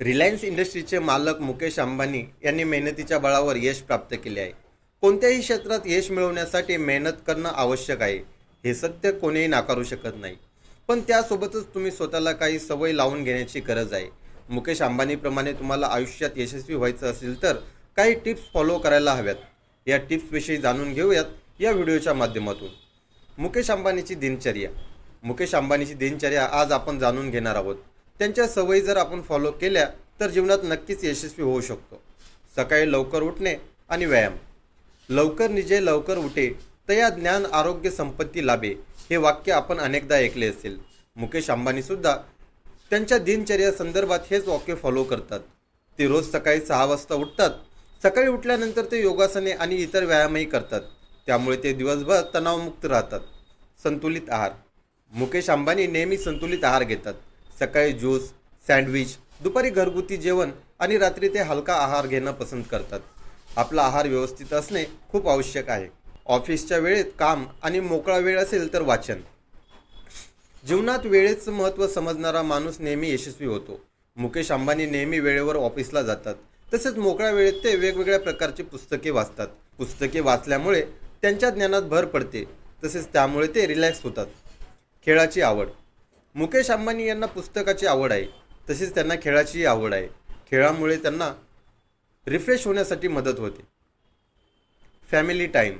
Reliance इंडस्ट्रीचे मालक मुकेश अंबानी यांनी मेहनतीच्या बळावर यश प्राप्त केले आहे. कोणत्याही क्षेत्रात यश मिळवण्यासाठी मेहनत करणं आवश्यक आहे हे सत्य कोणीही नाकारू शकत नाही. पण त्यासोबतच तुम्ही स्वतःला काही सवय लावून घेण्याची गरज आहे. मुकेश अंबानीप्रमाणे तुम्हाला आयुष्यात यशस्वी व्हायचं असेल तर काही टिप्स फॉलो करायला हव्यात. या टिप्सविषयी जाणून घेऊयात या व्हिडिओच्या माध्यमातून. मुकेश अंबानीची दिनचर्या. मुकेश अंबानीची दिनचर्या आज आपण जाणून घेणार आहोत. त्यांच्या सवयी जर आपण फॉलो केल्या तर जीवनात नक्कीच यशस्वी होऊ शकतो. सकाळी लवकर उठणे आणि व्यायाम. लवकर निजे लवकर उठे तया ज्ञान आरोग्य संपत्ती लाभे हे वाक्य आपण अनेकदा ऐकले असेल. मुकेश अंबानीसुद्धा त्यांच्या दिनचर्या संदर्भात हेच वाक्य फॉलो करतात. ते रोज सकाळी सहा वाजता उठतात. सकाळी उठल्यानंतर ते योगासने आणि इतर व्यायामही करतात. त्यामुळे ते दिवसभर तणावमुक्त राहतात. संतुलित आहार. मुकेश अंबानी नेहमी संतुलित आहार घेतात. सकाळी ज्यूस सँडविच दुपारी घरगुती जेवण आणि रात्री ते हलका आहार घेणं पसंत करतात. आपला आहार व्यवस्थित असणे खूप आवश्यक आहे. ऑफिसच्या वेळेत काम आणि मोकळा वेळ असेल तर वाचन. जीवनात वेळेचं महत्त्व समजणारा माणूस नेहमी यशस्वी होतो. मुकेश अंबानी नेहमी वेळेवर ऑफिसला जातात. तसेच मोकळ्या वेळेत ते वेगवेगळ्या प्रकारची पुस्तके वाचतात. पुस्तके वाचल्यामुळे त्यांच्या ज्ञानात भर पडते. तसेच त्यामुळे ते रिलॅक्स होतात. खेळाची आवड. मुकेश अंबानी यांना पुस्तकाची आवड आहे तसेच त्यांना खेळाचीही आवड आहे. खेळामुळे त्यांना रिफ्रेश होण्यासाठी मदत होते. फॅमिली टाईम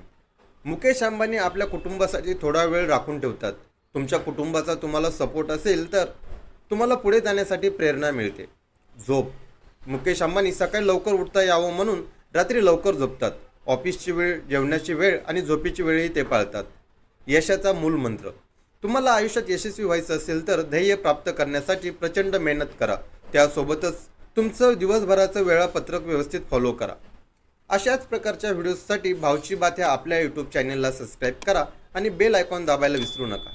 मुकेश अंबानी आपल्या कुटुंबासाठी थोडा वेळ राखून ठेवतात. तुमच्या कुटुंबाचा तुम्हाला सपोर्ट असेल तर तुम्हाला पुढे जाण्यासाठी प्रेरणा मिळते. झोप. मुकेश अंबानी सकाळी लवकर उठता यावं म्हणून रात्री लवकर झोपतात. ऑफिसची वेळ जेवणाची वेळ आणि झोपेची वेळही ते पाळतात. यशाचा मूल मंत्र. तुम्हाला आयुष्यात यशस्वी व्हायचं असेल तर ध्येय प्राप्त करण्यासाठी प्रचंड मेहनत करा. त्यासोबतच तुमचं दिवसभराचं वेळापत्रक व्यवस्थित फॉलो करा. अशाच प्रकारच्या व्हिडिओजसाठी भावची बात ह्या आपल्या यूट्यूब चॅनलला सबस्क्राईब करा आणि बेल आयकॉन दाबायला विसरू नका.